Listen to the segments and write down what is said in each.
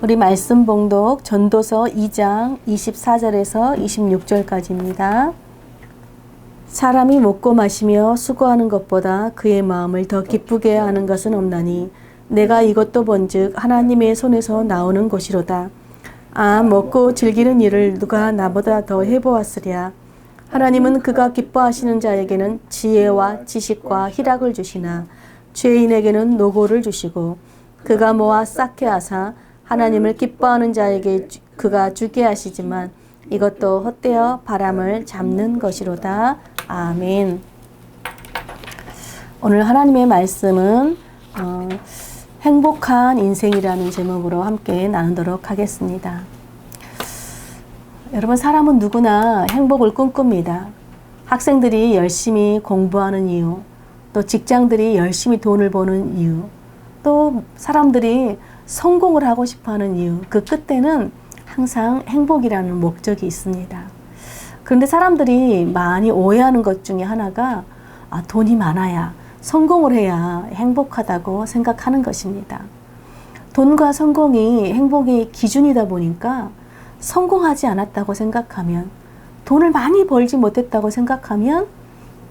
우리 말씀 봉독 전도서 2장 24절에서 26절까지입니다. 사람이 먹고 마시며 수고하는 것보다 그의 마음을 더 기쁘게 하는 것은 없나니 내가 이것도 본즉 하나님의 손에서 나오는 것이로다. 아 먹고 즐기는 일을 누가 나보다 더 해보았으랴. 하나님은 그가 기뻐하시는 자에게는 지혜와 지식과 희락을 주시나 죄인에게는 노고를 주시고 그가 모아 쌓게 하사 하나님을 기뻐하는 자에게 주- 그가 주게 하시지만 이것도 헛되어 바람을 잡는 것이로다. 아멘. 오늘 하나님의 말씀은 어, 행복한 인생이라는 제목으로 함께 나누도록 하겠습니다. 여러분 사람은 누구나 행복을 꿈꿉니다. 학생들이 열심히 공부하는 이유, 또 직장들이 열심히 돈을 버는 이유, 또 사람들이 성공을 하고 싶어 하는 이유, 그 끝에는 항상 행복이라는 목적이 있습니다. 그런데 사람들이 많이 오해하는 것 중에 하나가 아, 돈이 많아야 성공을 해야 행복하다고 생각하는 것입니다. 돈과 성공이 행복의 기준이다 보니까 성공하지 않았다고 생각하면 돈을 많이 벌지 못했다고 생각하면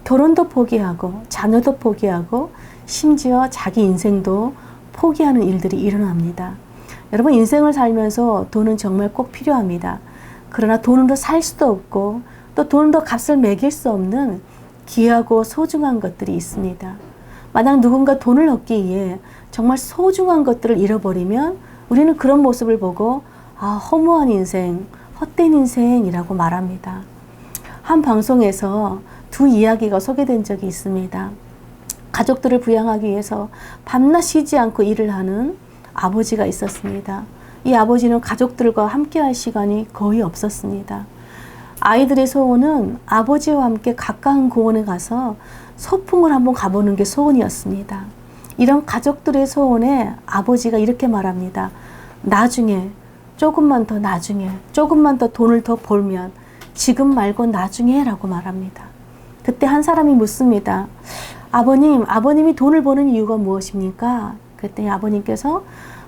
결혼도 포기하고 자녀도 포기하고 심지어 자기 인생도 포기하는 일들이 일어납니다. 여러분 인생을 살면서 돈은 정말 꼭 필요합니다. 그러나 돈으로 살 수도 없고 또 돈으로 값을 매길 수 없는 귀하고 소중한 것들이 있습니다. 만약 누군가 돈을 얻기 위해 정말 소중한 것들을 잃어버리면 우리는 그런 모습을 보고 아, 허무한 인생, 헛된 인생이라고 말합니다. 한 방송에서 두 이야기가 소개된 적이 있습니다. 가족들을 부양하기 위해서 밤낮 쉬지 않고 일을 하는 아버지가 있었습니다. 이 아버지는 가족들과 함께 할 시간이 거의 없었습니다. 아이들의 소원은 아버지와 함께 가까운 공원에 가서 소풍을 한번 가보는 게 소원이었습니다. 이런 가족들의 소원에 아버지가 이렇게 말합니다. 나중에, 조금만 더 나중에, 조금만 더 돈을 더 벌면 지금 말고 나중에 라고 말합니다. 그때 한 사람이 묻습니다. 아버님, 아버님이 돈을 버는 이유가 무엇입니까? 그때 아버님께서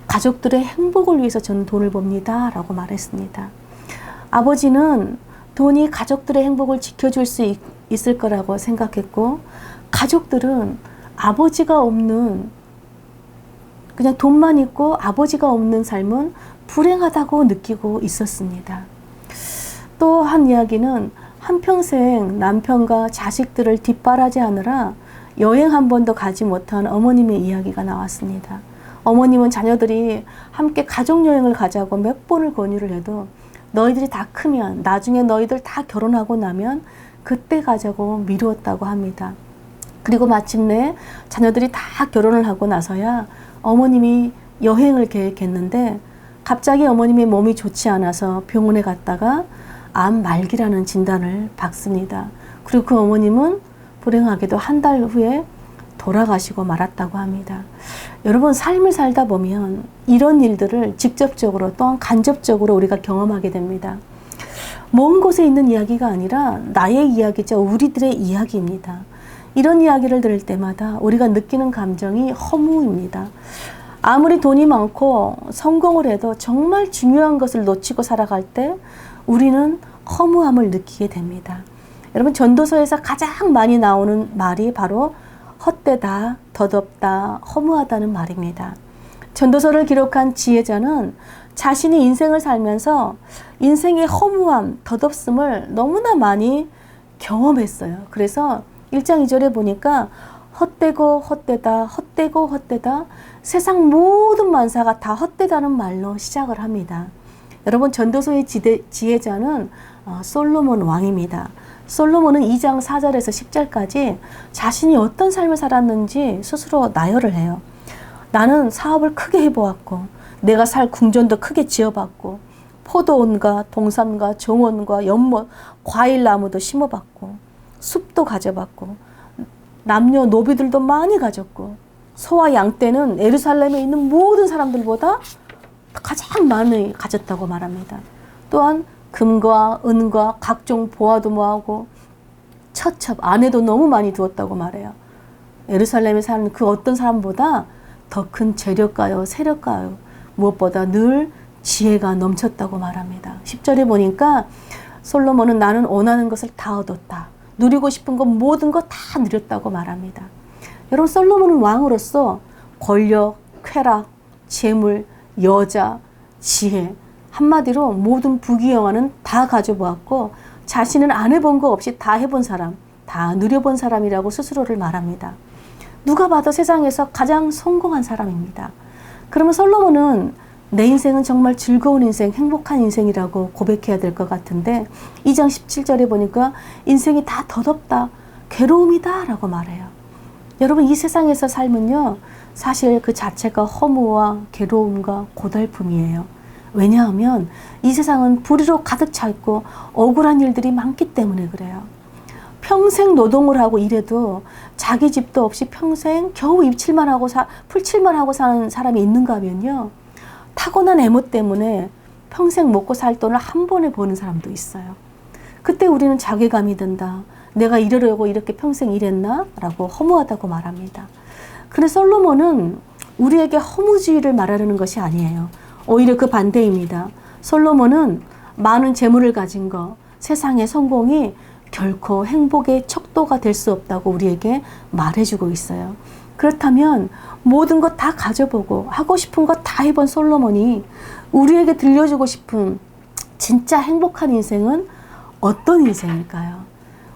가족들의 행복을 위해서 저는 돈을 법니다. 라고 말했습니다. 아버지는 돈이 가족들의 행복을 지켜줄 수 있, 있을 거라고 생각했고, 가족들은 아버지가 없는, 그냥 돈만 있고 아버지가 없는 삶은 불행하다고 느끼고 있었습니다. 또 한 이야기는 한평생 남편과 자식들을 뒷바라지 하느라 여행 한 번도 가지 못한 어머님의 이야기가 나왔습니다. 어머님은 자녀들이 함께 가족여행을 가자고 몇 번을 권유를 해도 너희들이 다 크면 나중에 너희들 다 결혼하고 나면 그때 가자고 미루었다고 합니다. 그리고 마침내 자녀들이 다 결혼을 하고 나서야 어머님이 여행을 계획했는데 갑자기 어머님의 몸이 좋지 않아서 병원에 갔다가 암 말기라는 진단을 받습니다. 그리고 그 어머님은 불행하게도 한 달 후에 돌아가시고 말았다고 합니다. 여러분 삶을 살다 보면 이런 일들을 직접적으로 또한 간접적으로 우리가 경험하게 됩니다. 먼 곳에 있는 이야기가 아니라 나의 이야기죠. 우리들의 이야기입니다. 이런 이야기를 들을 때마다 우리가 느끼는 감정이 허무입니다. 아무리 돈이 많고 성공을 해도 정말 중요한 것을 놓치고 살아갈 때 우리는 허무함을 느끼게 됩니다. 여러분 전도서에서 가장 많이 나오는 말이 바로 헛되다, 덧없다, 허무하다는 말입니다. 전도서를 기록한 지혜자는 자신이 인생을 살면서 인생의 허무함, 덧없음을 너무나 많이 경험했어요. 그래서 1장 2절에 보니까 헛되고 헛되다, 헛되고 헛되다, 세상 모든 만사가 다 헛되다는 말로 시작을 합니다. 여러분 전도서의 지혜자는 어, 솔로몬 왕입니다. 솔로몬은 2장 4절에서 10절까지 자신이 어떤 삶을 살았는지 스스로 나열을 해요. 나는 사업을 크게 해보았고 내가 살 궁전도 크게 지어봤고 포도원과 동산과 정원과 연못, 과일나무도 심어봤고 숲도 가져봤고 남녀 노비들도 많이 가졌고 소와 양 떼는 에루살렘에 있는 모든 사람들보다 가장 많이 가졌다고 말합니다. 또한 금과 은과 각종 보화도 모하고 처첩 안에도 너무 많이 두었다고 말해요. 예루살렘에 사는 그 어떤 사람보다 더 큰 재력가요, 세력가요. 무엇보다 늘 지혜가 넘쳤다고 말합니다. 10절에 보니까 솔로몬은 나는 원하는 것을 다 얻었다. 누리고 싶은 것 모든 것 다 누렸다고 말합니다. 여러분 솔로몬은 왕으로서 권력, 쾌락, 재물, 여자, 지혜 한마디로 모든 부귀영화는 다 가져보았고 자신은 안 해본 거 없이 다 해본 사람, 다 누려본 사람이라고 스스로를 말합니다. 누가 봐도 세상에서 가장 성공한 사람입니다. 그러면 솔로몬은 내 인생은 정말 즐거운 인생, 행복한 인생이라고 고백해야 될 것 같은데 2장 17절에 보니까 인생이 다 더덥다, 괴로움이다 라고 말해요. 여러분 이 세상에서 삶은요 사실 그 자체가 허무와 괴로움과 고달픔이에요. 왜냐하면 이 세상은 불의로 가득 차 있고 억울한 일들이 많기 때문에 그래요. 평생 노동을 하고 일해도 자기 집도 없이 평생 겨우 입칠만 하고 사, 풀칠만 하고 사는 사람이 있는가 하면요. 타고난 애모 때문에 평생 먹고 살 돈을 한 번에 버는 사람도 있어요. 그때 우리는 자괴감이 든다. 내가 이러려고 이렇게 평생 일했나? 라고 허무하다고 말합니다. 근데 솔로몬은 우리에게 허무주의를 말하려는 것이 아니에요. 오히려 그 반대입니다. 솔로몬은 많은 재물을 가진 거, 세상의 성공이 결코 행복의 척도가 될 수 없다고 우리에게 말해주고 있어요. 그렇다면 모든 것 다 가져보고 하고 싶은 것 다 해본 솔로몬이 우리에게 들려주고 싶은 진짜 행복한 인생은 어떤 인생일까요?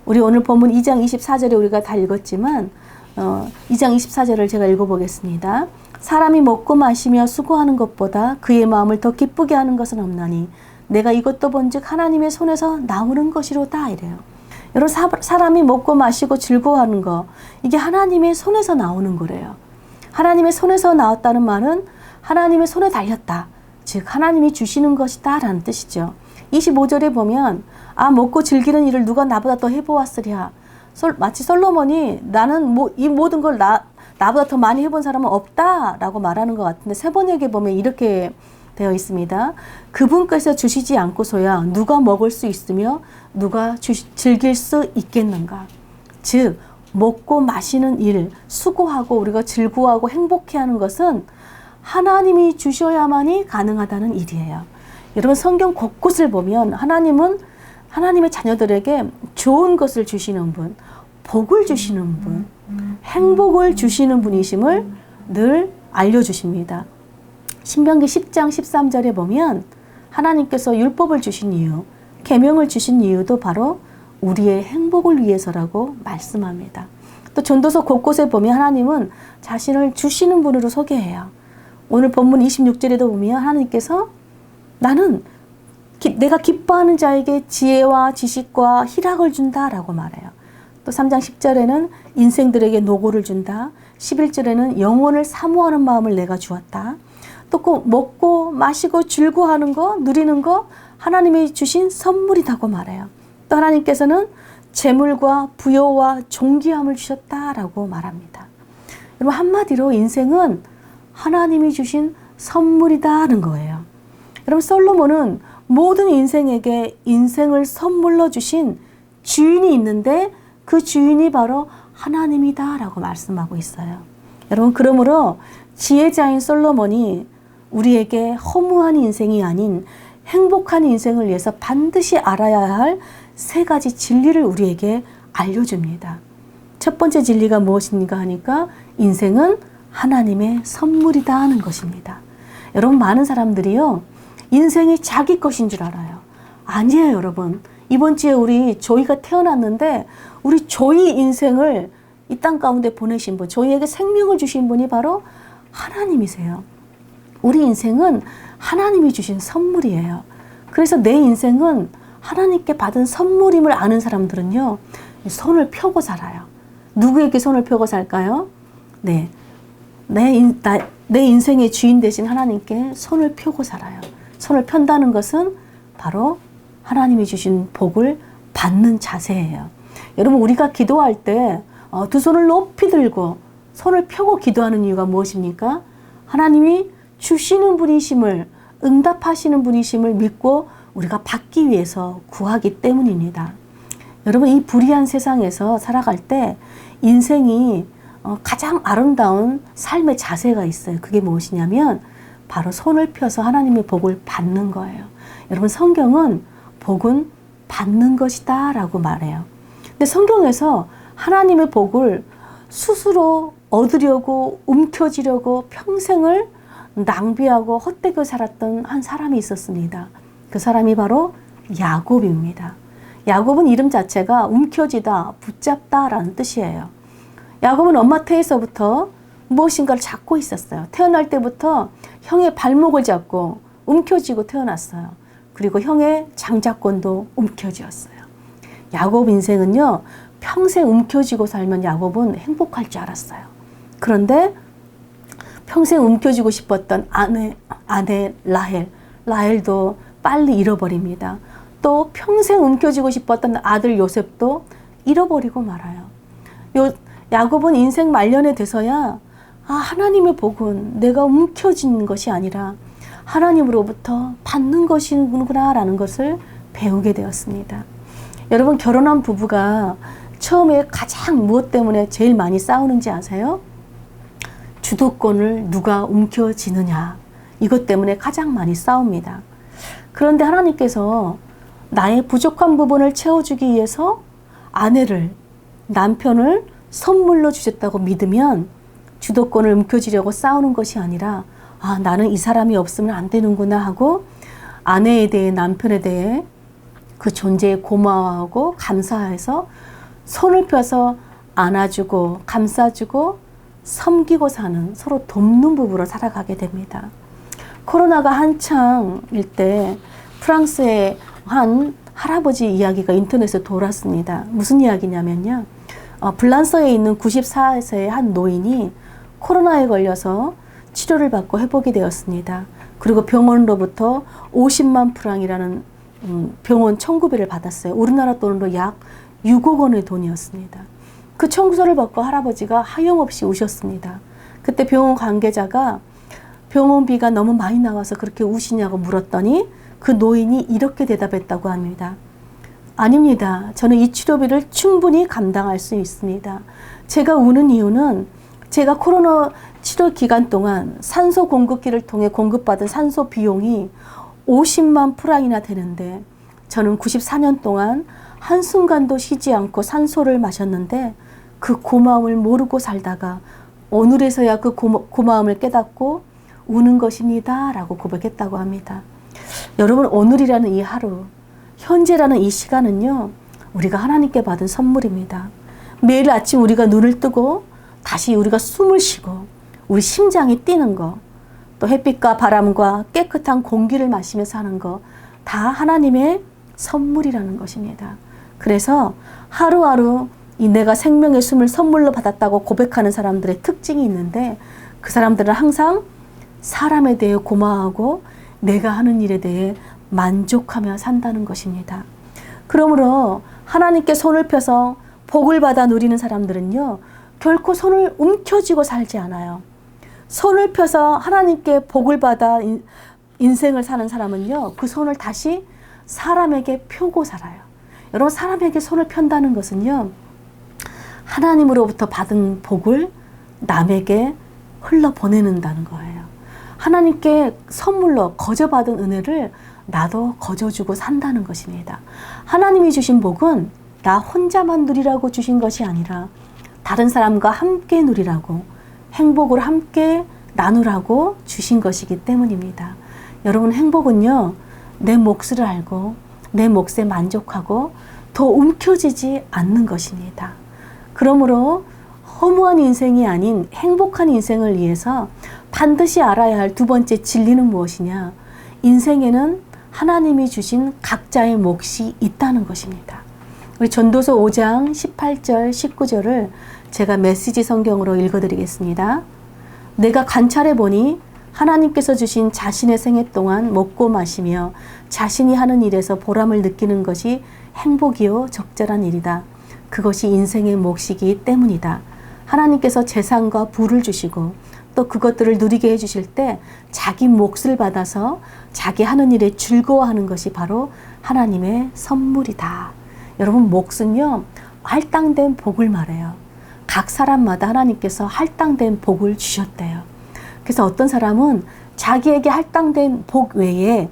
우리 오늘 본문 2장 24절에 우리가 다 읽었지만 어, 2장 24절을 제가 읽어보겠습니다. 사람이 먹고 마시며 수고하는 것보다 그의 마음을 더 기쁘게 하는 것은 없나니 내가 이것도 본즉 하나님의 손에서 나오는 것이로다 이래요. 여러분 사, 사람이 먹고 마시고 즐거워하는 거 이게 하나님의 손에서 나오는 거래요. 하나님의 손에서 나왔다는 말은 하나님의 손에 달렸다. 즉 하나님이 주시는 것이다 라는 뜻이죠. 25절에 보면 아 먹고 즐기는 일을 누가 나보다 더 해보았으랴. 솔, 마치 솔로몬이 나는 뭐, 이 모든 걸 나, 나보다 더 많이 해본 사람은 없다라고 말하는 것 같은데 세 번역에 보면 이렇게 되어 있습니다. 그분께서 주시지 않고서야 누가 먹을 수 있으며 누가 주, 즐길 수 있겠는가. 즉 먹고 마시는 일, 수고하고 우리가 즐거워하고 행복해하는 것은 하나님이 주셔야만이 가능하다는 일이에요. 여러분 성경 곳곳을 보면 하나님은 하나님의 자녀들에게 좋은 것을 주시는 분, 복을 주시는 분, 행복을 주시는 분이심을 늘 알려주십니다. 신명기 10장 13절에 보면 하나님께서 율법을 주신 이유, 계명을 주신 이유도 바로 우리의 행복을 위해서라고 말씀합니다. 또 전도서 곳곳에 보면 하나님은 자신을 주시는 분으로 소개해요. 오늘 본문 26절에도 보면 하나님께서 나는 기, 내가 기뻐하는 자에게 지혜와 지식과 희락을 준다라고 말해요. 또 3장 10절에는 인생들에게 노고를 준다. 11절에는 영혼을 사모하는 마음을 내가 주었다. 또 꼭 먹고 마시고 즐거워하는 거, 누리는 거 하나님이 주신 선물이라고 말해요. 또 하나님께서는 재물과 부여와 존귀함을 주셨다라고 말합니다. 여러분 한마디로 인생은 하나님이 주신 선물이다는 거예요. 여러분 솔로몬은 모든 인생에게 인생을 선물로 주신 주인이 있는데 그 주인이 바로 하나님이다라고 말씀하고 있어요. 여러분 그러므로 지혜자인 솔로몬이 우리에게 허무한 인생이 아닌 행복한 인생을 위해서 반드시 알아야 할 세 가지 진리를 우리에게 알려줍니다. 첫 번째 진리가 무엇인가 하니까 인생은 하나님의 선물이다 하는 것입니다. 여러분 많은 사람들이요 인생이 자기 것인 줄 알아요. 아니에요 여러분. 이번 주에 우리 조이가 태어났는데 우리 조이 인생을 이 땅 가운데 보내신 분, 조이에게 생명을 주신 분이 바로 하나님이세요. 우리 인생은 하나님이 주신 선물이에요. 그래서 내 인생은 하나님께 받은 선물임을 아는 사람들은요, 손을 펴고 살아요. 누구에게 손을 펴고 살까요? 네. 내, 인, 나, 내 인생의 주인 되신 하나님께 손을 펴고 살아요. 손을 편다는 것은 바로 하나님이 주신 복을 받는 자세예요. 여러분, 우리가 기도할 때 어, 두 손을 높이 들고 손을 펴고 기도하는 이유가 무엇입니까? 하나님이 주시는 분이심을 응답하시는 분이심을 믿고 우리가 받기 위해서 구하기 때문입니다. 여러분 이 불의한 세상에서 살아갈 때 인생이 어, 가장 아름다운 삶의 자세가 있어요. 그게 무엇이냐면 바로 손을 펴서 하나님의 복을 받는 거예요. 여러분 성경은 복은 받는 것이다 라고 말해요. 근데 성경에서 하나님의 복을 스스로 얻으려고 움켜쥐려고 평생을 낭비하고 헛되게 살았던 한 사람이 있었습니다. 그 사람이 바로 야곱입니다. 야곱은 이름 자체가 움켜쥐다, 붙잡다라는 뜻이에요. 야곱은 엄마 태에서부터 무엇인가를 잡고 있었어요. 태어날 때부터 형의 발목을 잡고 움켜쥐고 태어났어요. 그리고 형의 장자권도 움켜쥐었어요. 야곱 인생은요, 평생 움켜쥐고 살면 야곱은 행복할 줄 알았어요. 그런데 평생 움켜쥐고 싶었던 아내, 아내 라헬, 라헬도 빨리 잃어버립니다. 또 평생 움켜쥐고 싶었던 아들 요셉도 잃어버리고 말아요. 요, 야곱은 인생 말년에 돼서야 아, 하나님의 복은 내가 움켜쥔 것이 아니라 하나님으로부터 받는 것이구나라는 것을 배우게 되었습니다. 여러분 결혼한 부부가 처음에 가장 무엇 때문에 제일 많이 싸우는지 아세요? 주도권을 누가 움켜쥐느냐. 이것 때문에 가장 많이 싸웁니다. 그런데 하나님께서 나의 부족한 부분을 채워주기 위해서 아내를, 남편을 선물로 주셨다고 믿으면 주도권을 움켜쥐려고 싸우는 것이 아니라 아, 나는 이 사람이 없으면 안 되는구나 하고 아내에 대해 남편에 대해 그 존재에 고마워하고 감사해서 손을 펴서 안아주고 감싸주고 섬기고 사는 서로 돕는 부부로 살아가게 됩니다. 코로나가 한창일 때 프랑스의 한 할아버지 이야기가 인터넷에 돌았습니다. 무슨 이야기냐면요. 어, 블란서에 있는 94세의 한 노인이 코로나에 걸려서 치료를 받고 회복이 되었습니다. 그리고 병원으로부터 50만 프랑이라는 음, 병원 청구비를 받았어요. 우리나라 돈으로 약 6억 원의 돈이었습니다. 그 청구서를 받고 할아버지가 하염없이 우셨습니다. 그때 병원 관계자가 병원비가 너무 많이 나와서 그렇게 우시냐고 물었더니 그 노인이 이렇게 대답했다고 합니다. 아닙니다. 저는 이 치료비를 충분히 감당할 수 있습니다. 제가 우는 이유는 제가 코로나 치료 기간 동안 산소 공급기를 통해 공급받은 산소 비용이 50만 프랑이나 되는데 저는 94년 동안 한순간도 쉬지 않고 산소를 마셨는데 그 고마움을 모르고 살다가 오늘에서야 그 고마 움을 깨닫고 우는 것입니다. 라고 고백했다고 합니다. 여러분, 오늘이라는 이 하루, 현재라는 이 시간은요, 우리가 하나님께 받은 선물입니다. 매일 아침 우리가 눈을 뜨고 다시 우리가 숨을 쉬고 우리 심장이 뛰는 거, 또 햇빛과 바람과 깨끗한 공기를 마시면서 하는 거, 다 하나님의 선물이라는 것입니다. 그래서 하루하루 이 내가 생명의 숨을 선물로 받았다고 고백하는 사람들의 특징이 있는데 그 사람들은 항상 사람에 대해 고마워하고 내가 하는 일에 대해 만족하며 산다는 것입니다. 그러므로 하나님께 손을 펴서 복을 받아 누리는 사람들은요, 결코 손을 움켜쥐고 살지 않아요. 손을 펴서 하나님께 복을 받아 인생을 사는 사람은요, 그 손을 다시 사람에게 펴고 살아요. 여러분, 사람에게 손을 편다는 것은요, 하나님으로부터 받은 복을 남에게 흘러 보내는다는 거예요. 하나님께 선물로 거저받은 은혜를 나도 거저주고 산다는 것입니다. 하나님이 주신 복은 나 혼자만 누리라고 주신 것이 아니라 다른 사람과 함께 누리라고 행복을 함께 나누라고 주신 것이기 때문입니다. 여러분 행복은요 내 몫을 알고 내 몫에 만족하고 더 움켜쥐지 않는 것입니다. 그러므로 허무한 인생이 아닌 행복한 인생을 위해서 반드시 알아야 할 두 번째 진리는 무엇이냐? 인생에는 하나님이 주신 각자의 몫이 있다는 것입니다. 우리 전도서 5장 18절, 19절을 제가 메시지 성경으로 읽어드리겠습니다. 내가 관찰해 보니 하나님께서 주신 자신의 생애 동안 먹고 마시며 자신이 하는 일에서 보람을 느끼는 것이 행복이요 적절한 일이다. 그것이 인생의 몫이기 때문이다. 하나님께서 재산과 부를 주시고 또 그것들을 누리게 해주실 때 자기 몫을 받아서 자기 하는 일에 즐거워하는 것이 바로 하나님의 선물이다. 여러분, 몫은요, 할당된 복을 말해요. 각 사람마다 하나님께서 할당된 복을 주셨대요. 그래서 어떤 사람은 자기에게 할당된 복 외에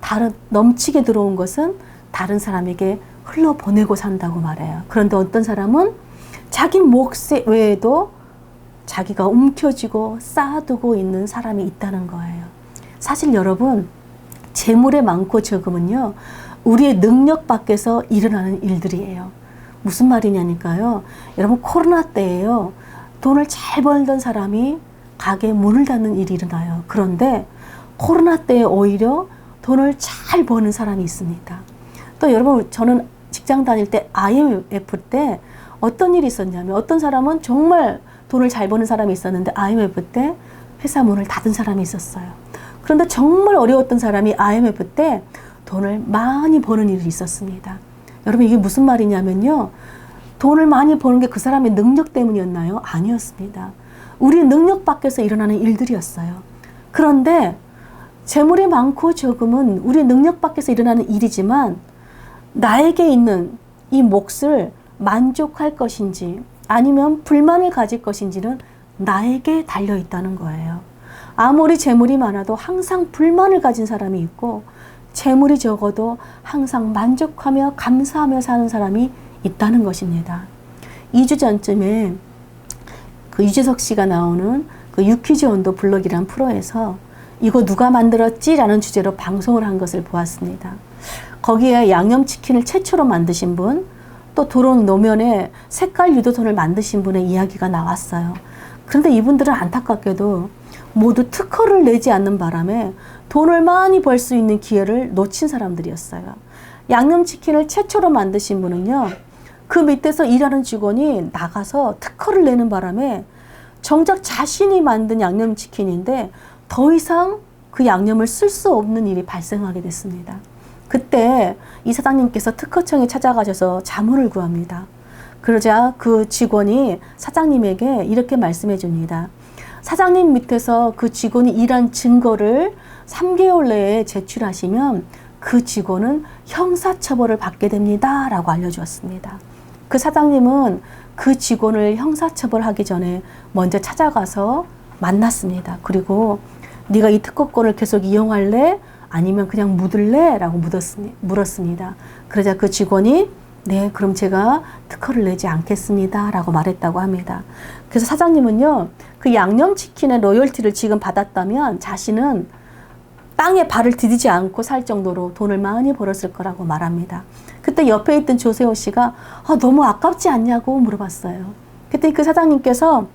다른 넘치게 들어온 것은 다른 사람에게 흘러 보내고 산다고 말해요. 그런데 어떤 사람은 자기 몫 외에도 자기가 움켜쥐고 쌓아두고 있는 사람이 있다는 거예요. 사실 여러분, 재물의 많고 적음은요, 우리의 능력 밖에서 일어나는 일들이에요. 무슨 말이냐니까요. 여러분, 코로나 때에요. 돈을 잘 벌던 사람이 가게 문을 닫는 일이 일어나요. 그런데 코로나 때에 오히려 돈을 잘 버는 사람이 있습니다. 또 여러분, 저는 직장 다닐 때 IMF 때 어떤 일이 있었냐면 어떤 사람은 정말 돈을 잘 버는 사람이 있었는데 IMF 때 회사 문을 닫은 사람이 있었어요. 그런데 정말 어려웠던 사람이 IMF 때 돈을 많이 버는 일이 있었습니다. 여러분 이게 무슨 말이냐면요. 돈을 많이 버는 게 그 사람의 능력 때문이었나요? 아니었습니다. 우리 능력 밖에서 일어나는 일들이었어요. 그런데 재물이 많고 적음은 우리 능력 밖에서 일어나는 일이지만 나에게 있는 이 몫을 만족할 것인지 아니면 불만을 가질 것인지는 나에게 달려 있다는 거예요. 아무리 재물이 많아도 항상 불만을 가진 사람이 있고 재물이 적어도 항상 만족하며 감사하며 사는 사람이 있다는 것입니다. 2주 전쯤에 그 유재석 씨가 나오는 그 유퀴즈 온도 블럭이란 프로에서 이거 누가 만들었지? 라는 주제로 방송을 한 것을 보았습니다. 거기에 양념치킨을 최초로 만드신 분, 또 도롱 노면에 색깔 유도선을 만드신 분의 이야기가 나왔어요. 그런데 이분들은 안타깝게도 모두 특허를 내지 않는 바람에 돈을 많이 벌 수 있는 기회를 놓친 사람들이었어요. 양념치킨을 최초로 만드신 분은요, 그 밑에서 일하는 직원이 나가서 특허를 내는 바람에 정작 자신이 만든 양념치킨인데 더 이상 그 양념을 쓸 수 없는 일이 발생하게 됐습니다. 그때 이 사장님께서 특허청에 찾아가셔서 자문을 구합니다. 그러자 그 직원이 사장님에게 이렇게 말씀해 줍니다. 사장님 밑에서 그 직원이 일한 증거를 3개월 내에 제출하시면 그 직원은 형사처벌을 받게 됩니다. 라고 알려주었습니다. 그 사장님은 그 직원을 형사처벌하기 전에 먼저 찾아가서 만났습니다. 그리고 네가 이 특허권을 계속 이용할래? 아니면 그냥 묻을래? 라고 물었습니다. 그러자 그 직원이 네, 그럼 제가 특허를 내지 않겠습니다. 라고 말했다고 합니다. 그래서 사장님은요, 그 양념치킨의 로열티를 지금 받았다면 자신은 땅에 발을 디디지 않고 살 정도로 돈을 많이 벌었을 거라고 말합니다. 그때 옆에 있던 조세호 씨가 아, 너무 아깝지 않냐고 물어봤어요. 그때 그 사장님께서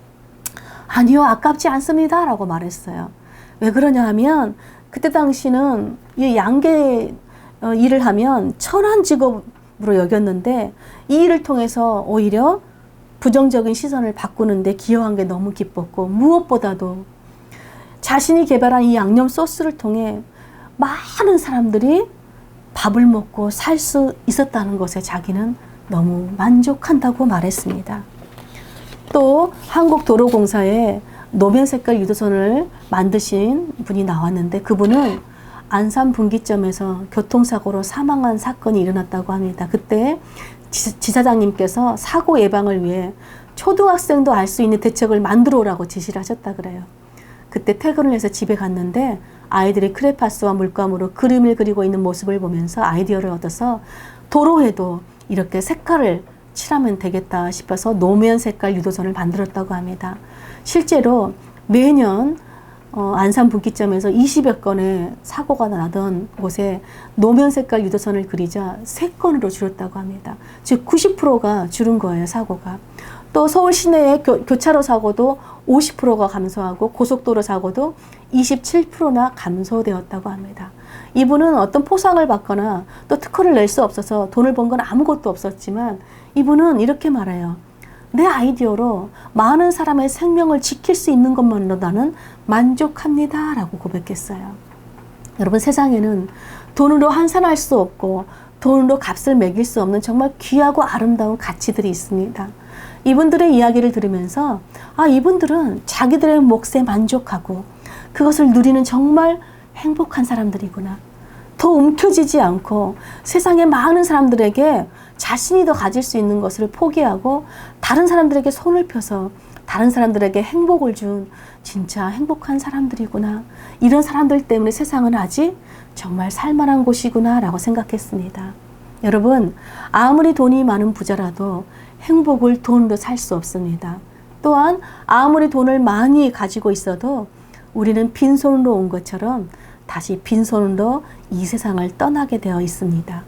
아니요, 아깝지 않습니다. 라고 말했어요. 왜 그러냐 하면 그때 당시는 이 양계 어, 일을 하면 천한 직업으로 여겼는데 이 일을 통해서 오히려 부정적인 시선을 바꾸는데 기여한 게 너무 기뻤고 무엇보다도 자신이 개발한 이 양념 소스를 통해 많은 사람들이 밥을 먹고 살 수 있었다는 것에 자기는 너무 만족한다고 말했습니다. 또 한국도로공사에 노면 색깔 유도선을 만드신 분이 나왔는데 그분은 안산 분기점에서 교통사고로 사망한 사건이 일어났다고 합니다. 그때 지사장님께서 사고 예방을 위해 초등학생도 알 수 있는 대책을 만들어 오라고 지시를 하셨다 그래요. 그때 퇴근을 해서 집에 갔는데 아이들이 크레파스와 물감으로 그림을 그리고 있는 모습을 보면서 아이디어를 얻어서 도로에도 이렇게 색깔을 칠하면 되겠다 싶어서 노면 색깔 유도선을 만들었다고 합니다. 실제로 매년 어, 안산 분기점에서 20여 건의 사고가 나던 곳에 노면 색깔 유도선을 그리자 3건으로 줄었다고 합니다. 즉 90%가 줄은 거예요, 사고가. 또 서울 시내의 교, 교차로 사고도 50%가 감소하고 고속도로 사고도 27%나 감소되었다고 합니다. 이분은 어떤 포상을 받거나 또 특허를 낼 수 없어서 돈을 번 건 아무것도 없었지만 이분은 이렇게 말해요. 내 아이디어로 많은 사람의 생명을 지킬 수 있는 것만으로 나는 만족합니다. 라고 고백했어요. 여러분 세상에는 돈으로 환산할 수 없고 돈으로 값을 매길 수 없는 정말 귀하고 아름다운 가치들이 있습니다. 이분들의 이야기를 들으면서 아, 이분들은 자기들의 몫에 만족하고 그것을 누리는 정말 행복한 사람들이구나. 더 움켜쥐지 않고 세상의 많은 사람들에게 자신이 더 가질 수 있는 것을 포기하고 다른 사람들에게 손을 펴서 다른 사람들에게 행복을 준 진짜 행복한 사람들이구나. 이런 사람들 때문에 세상은 아직 정말 살만한 곳이구나 라고 생각했습니다. 여러분, 아무리 돈이 많은 부자라도 행복을 돈으로 살 수 없습니다. 또한 아무리 돈을 많이 가지고 있어도 우리는 빈손으로 온 것처럼 다시 빈손으로 이 세상을 떠나게 되어 있습니다.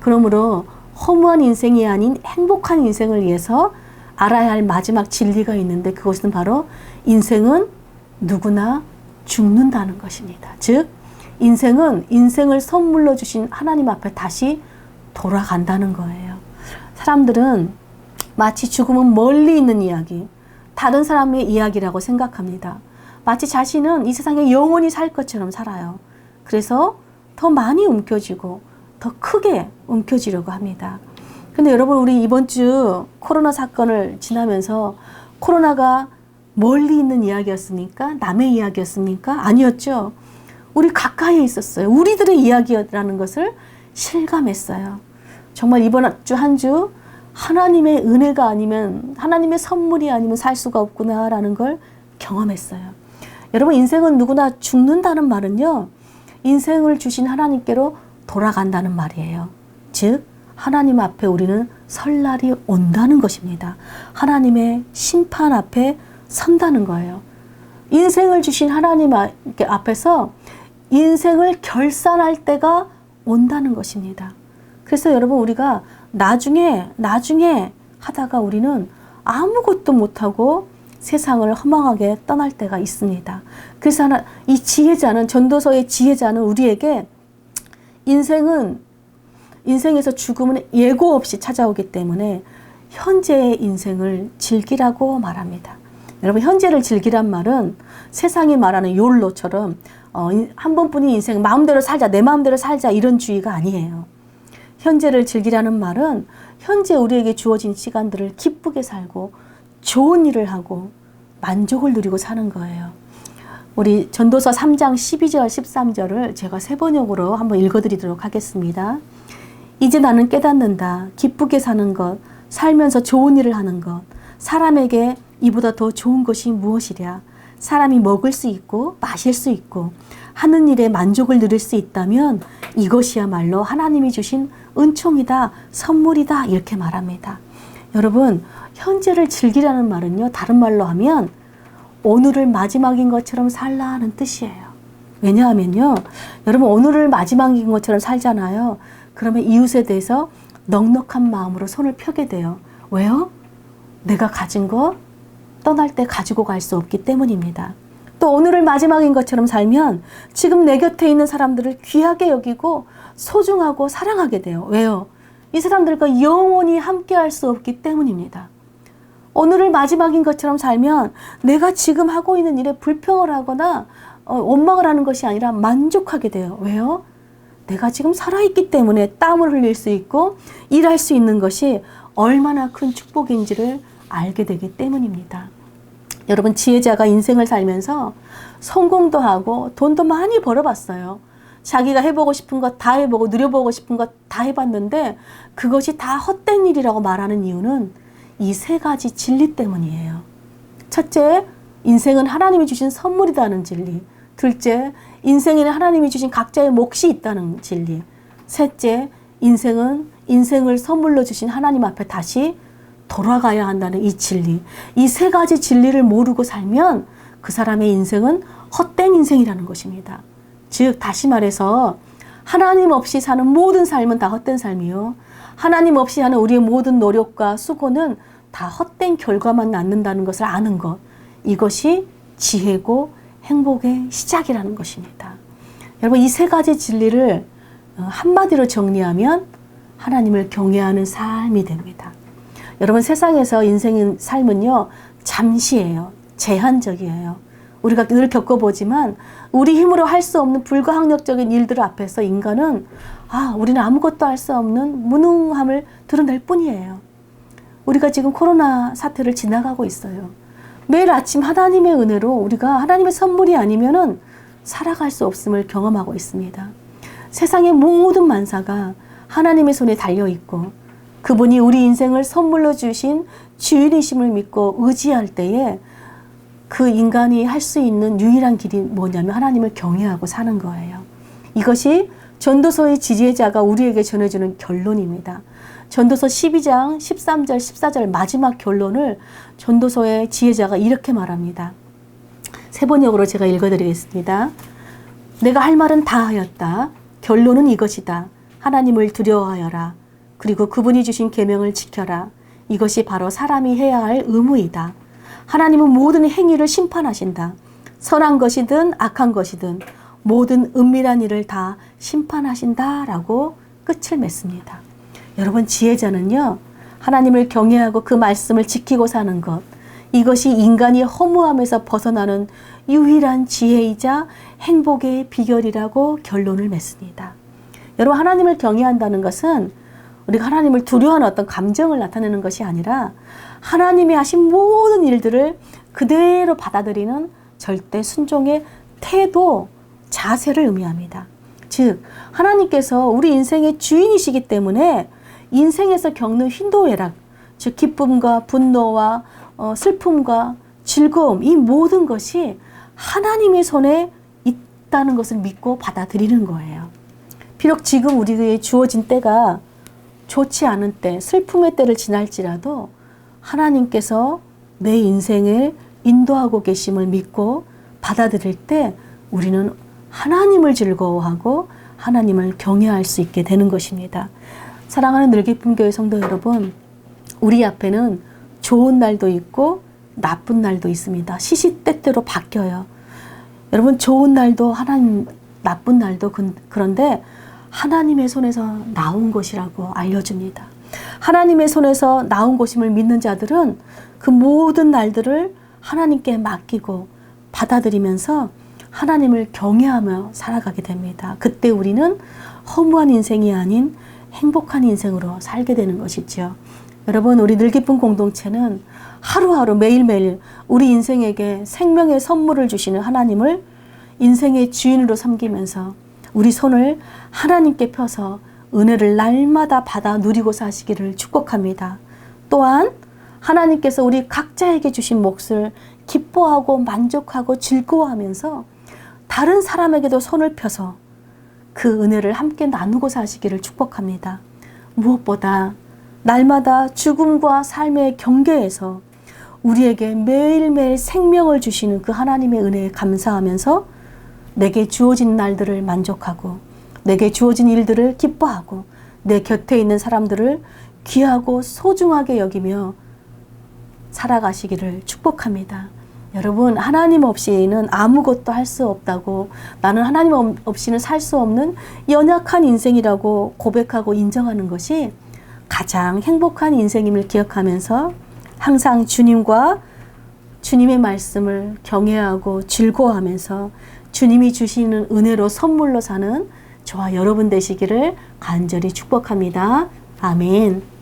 그러므로 허무한 인생이 아닌 행복한 인생을 위해서 알아야 할 마지막 진리가 있는데 그것은 바로 인생은 누구나 죽는다는 것입니다. 즉, 인생은 인생을 선물로 주신 하나님 앞에 다시 돌아간다는 거예요. 사람들은 마치 죽음은 멀리 있는 이야기, 다른 사람의 이야기라고 생각합니다. 마치 자신은 이 세상에 영원히 살 것처럼 살아요. 그래서 더 많이 움켜쥐고 더 크게 움켜쥐려고 합니다. 근데 여러분, 우리 이번 주 코로나 사건을 지나면서 코로나가 멀리 있는 이야기였습니까? 남의 이야기였습니까? 아니었죠. 우리 가까이에 있었어요. 우리들의 이야기라는 것을 실감했어요. 정말 이번 주 한주 하나님의 은혜가 아니면 하나님의 선물이 아니면 살 수가 없구나라는 걸 경험했어요. 여러분 인생은 누구나 죽는다는 말은요. 인생을 주신 하나님께로 돌아간다는 말이에요. 즉 하나님 앞에 우리는 설날이 온다는 것입니다. 하나님의 심판 앞에 선다는 거예요. 인생을 주신 하나님 앞에서 인생을 결산할 때가 온다는 것입니다. 그래서 여러분 우리가 나중에 나중에 하다가 우리는 아무것도 못하고 세상을 허망하게 떠날 때가 있습니다. 그래서 이 지혜자는 전도서의 지혜자는 우리에게 인생은 인생에서 죽음은 예고 없이 찾아오기 때문에 현재의 인생을 즐기라고 말합니다. 여러분 현재를 즐기란 말은 세상이 말하는 욜로처럼 어, 한 번뿐인 인생 마음대로 살자 내 마음대로 살자 이런 주의가 아니에요. 현재를 즐기라는 말은 현재 우리에게 주어진 시간들을 기쁘게 살고 좋은 일을 하고 만족을 누리고 사는 거예요. 우리 전도서 3장 12절 13절을 제가 세 번역으로 한번 읽어드리도록 하겠습니다. 이제 나는 깨닫는다. 기쁘게 사는 것, 살면서 좋은 일을 하는 것, 사람에게 이보다 더 좋은 것이 무엇이랴? 사람이 먹을 수 있고 마실 수 있고 하는 일에 만족을 누릴 수 있다면 이것이야말로 하나님이 주신 은총이다, 선물이다 이렇게 말합니다. 여러분, 현재를 즐기라는 말은요. 다른 말로 하면 오늘을 마지막인 것처럼 살라는 뜻이에요. 왜냐하면요. 여러분 오늘을 마지막인 것처럼 살잖아요. 그러면 이웃에 대해서 넉넉한 마음으로 손을 펴게 돼요. 왜요? 내가 가진 거 떠날 때 가지고 갈 수 없기 때문입니다. 또 오늘을 마지막인 것처럼 살면 지금 내 곁에 있는 사람들을 귀하게 여기고 소중하고 사랑하게 돼요. 왜요? 이 사람들과 영원히 함께 할 수 없기 때문입니다. 오늘을 마지막인 것처럼 살면 내가 지금 하고 있는 일에 불평을 하거나 어, 원망을 하는 것이 아니라 만족하게 돼요. 왜요? 내가 지금 살아있기 때문에 땀을 흘릴 수 있고 일할 수 있는 것이 얼마나 큰 축복인지를 알게 되기 때문입니다. 여러분, 지혜자가 인생을 살면서 성공도 하고 돈도 많이 벌어봤어요. 자기가 해보고 싶은 것 다 해보고 누려보고 싶은 것 다 해봤는데 그것이 다 헛된 일이라고 말하는 이유는 이 세 가지 진리 때문이에요. 첫째, 인생은 하나님이 주신 선물이라는 진리. 둘째, 인생에는 하나님이 주신 각자의 몫이 있다는 진리. 셋째, 인생은 인생을 선물로 주신 하나님 앞에 다시 돌아가야 한다는 이 진리. 이 세 가지 진리를 모르고 살면 그 사람의 인생은 헛된 인생이라는 것입니다. 즉, 다시 말해서 하나님 없이 사는 모든 삶은 다 헛된 삶이요. 하나님 없이 하는 우리의 모든 노력과 수고는 다 헛된 결과만 낳는다는 것을 아는 것. 이것이 지혜고 행복의 시작이라는 것입니다. 여러분, 이 세 가지 진리를 어, 한마디로 정리하면 하나님을 경외하는 삶이 됩니다. 여러분, 세상에서 인생의 삶은요, 잠시예요. 제한적이에요. 우리가 늘 겪어보지만 우리 힘으로 할 수 없는 불가항력적인 일들 앞에서 인간은 아, 우리는 아무것도 할 수 없는 무능함을 드러낼 뿐이에요. 우리가 지금 코로나 사태를 지나가고 있어요. 매일 아침 하나님의 은혜로 우리가 하나님의 선물이 아니면은 살아갈 수 없음을 경험하고 있습니다. 세상의 모든 만사가 하나님의 손에 달려 있고 그분이 우리 인생을 선물로 주신 주인이심을 믿고 의지할 때에 그 인간이 할 수 있는 유일한 길이 뭐냐면 하나님을 경외하고 사는 거예요. 이것이 전도서의 지지자가 우리에게 전해주는 결론입니다. 전도서 12장 13절 14절 마지막 결론을 전도서의 지혜자가 이렇게 말합니다. 세 번역으로 제가 읽어드리겠습니다. 내가 할 말은 다 하였다. 결론은 이것이다. 하나님을 두려워하여라. 그리고 그분이 주신 계명을 지켜라. 이것이 바로 사람이 해야 할 의무이다. 하나님은 모든 행위를 심판하신다. 선한 것이든 악한 것이든 모든 은밀한 일을 다 심판하신다라고 끝을 맺습니다. 여러분 지혜자는요. 하나님을 경외하고 그 말씀을 지키고 사는 것. 이것이 인간이 허무함에서 벗어나는 유일한 지혜이자 행복의 비결이라고 결론을 맺습니다. 여러분 하나님을 경외한다는 것은 우리가 하나님을 두려워하는 어떤 감정을 나타내는 것이 아니라 하나님이 하신 모든 일들을 그대로 받아들이는 절대 순종의 태도, 자세를 의미합니다. 즉, 하나님께서 우리 인생의 주인이시기 때문에 인생에서 겪는 흰도애락, 즉, 기쁨과 분노와 어, 슬픔과 즐거움, 이 모든 것이 하나님의 손에 있다는 것을 믿고 받아들이는 거예요. 비록 지금 우리에게 주어진 때가 좋지 않은 때, 슬픔의 때를 지날지라도 하나님께서 내 인생을 인도하고 계심을 믿고 받아들일 때 우리는 하나님을 즐거워하고 하나님을 경외할 수 있게 되는 것입니다. 사랑하는 늘기쁨 교회 성도 여러분, 우리 앞에는 좋은 날도 있고 나쁜 날도 있습니다. 시시때때로 바뀌어요. 여러분 좋은 날도 하나님, 나쁜 날도 그- 그런데 하나님의 손에서 나온 것이라고 알려줍니다. 하나님의 손에서 나온 것임을 믿는 자들은 그 모든 날들을 하나님께 맡기고 받아들이면서 하나님을 경외하며 살아가게 됩니다. 그때 우리는 허무한 인생이 아닌 행복한 인생으로 살게 되는 것이죠. 여러분, 우리 늘 기쁜 공동체는 하루하루 매일매일 우리 인생에게 생명의 선물을 주시는 하나님을 인생의 주인으로 섬기면서 우리 손을 하나님께 펴서 은혜를 날마다 받아 누리고 사시기를 축복합니다. 또한 하나님께서 우리 각자에게 주신 몫을 기뻐하고 만족하고 즐거워하면서 다른 사람에게도 손을 펴서 그 은혜를 함께 나누고 사시기를 축복합니다. 무엇보다 날마다 죽음과 삶의 경계에서 우리에게 매일매일 생명을 주시는 그 하나님의 은혜에 감사하면서 내게 주어진 날들을 만족하고 내게 주어진 일들을 기뻐하고 내 곁에 있는 사람들을 귀하고 소중하게 여기며 살아가시기를 축복합니다. 여러분, 하나님 없이는 아무것도 할 수 없다고 나는 하나님 없이는 살 수 없는 연약한 인생이라고 고백하고 인정하는 것이 가장 행복한 인생임을 기억하면서 항상 주님과 주님의 말씀을 경외하고 즐거워하면서 주님이 주시는 은혜로 선물로 사는 저와 여러분 되시기를 간절히 축복합니다. 아멘.